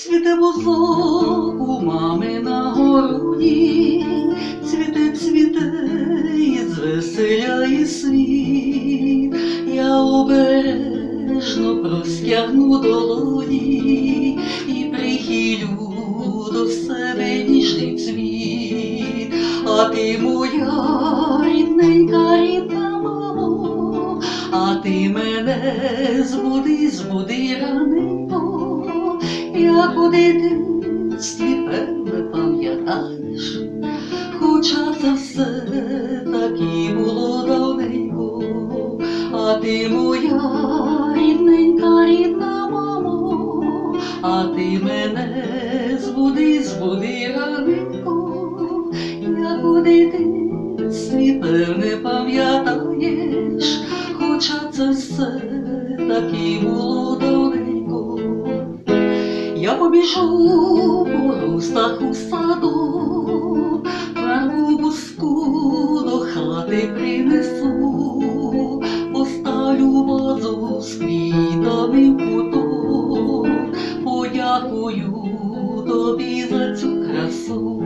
цвіте бузок у мами на городі, цвіте, цвіте і звеселяє світ. Я обережно простягну долоні і прихилю до себе ніжний цвіт, а ти моя рідненька, рідна мамо, а ти мене збуди, збуди раненько, як у дитинстві певне пам'ятаєш, хоча це все так і було давненько, а ти моя рідненька, рідна мамо, а ти мене збуди, збуди раненько, як у дитинстві певне пам'ятаєш, хоча це все так і було давненько. Я побіжу по рустах у саду, Вербу буску до хати принесу, поставлю вазу з квітами в куток, подякую тобі за цю красу.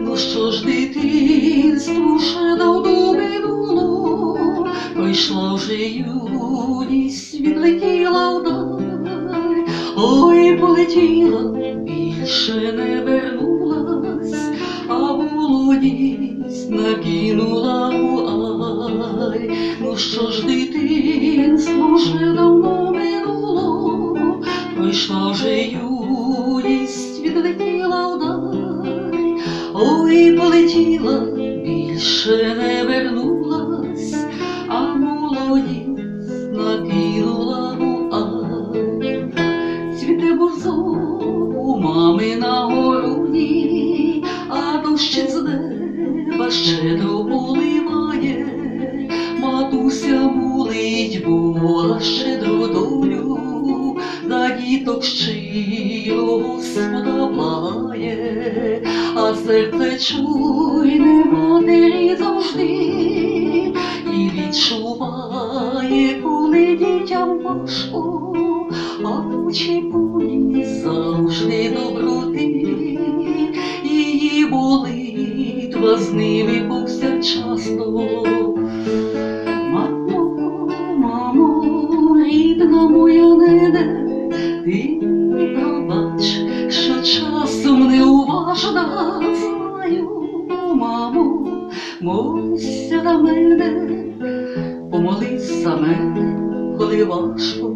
Ну що ж дитинство ще давно минуло, пройшла вже юність, відлетіла вдаль, ой, полетіла, більше не вернулась, а молодість накинула у ай. Ну що ж дитинство вже давно минуло, пройшла вже юність, відлетіла вдаль, ой, полетіла, більше не вернулась, а молодість дощ з неба щедро поливає, матуся мулить Бога щедро долю, за діток щиро Господа благає, а серце чуйне матері завжди і відчуває, коли дітям важко, а очі повні щасливі часто, Мамо, мамо, рідна моя неде, ти пробач, що часом не уважна. знаю, мамо, молися на мене, помолись за мене, коли важко.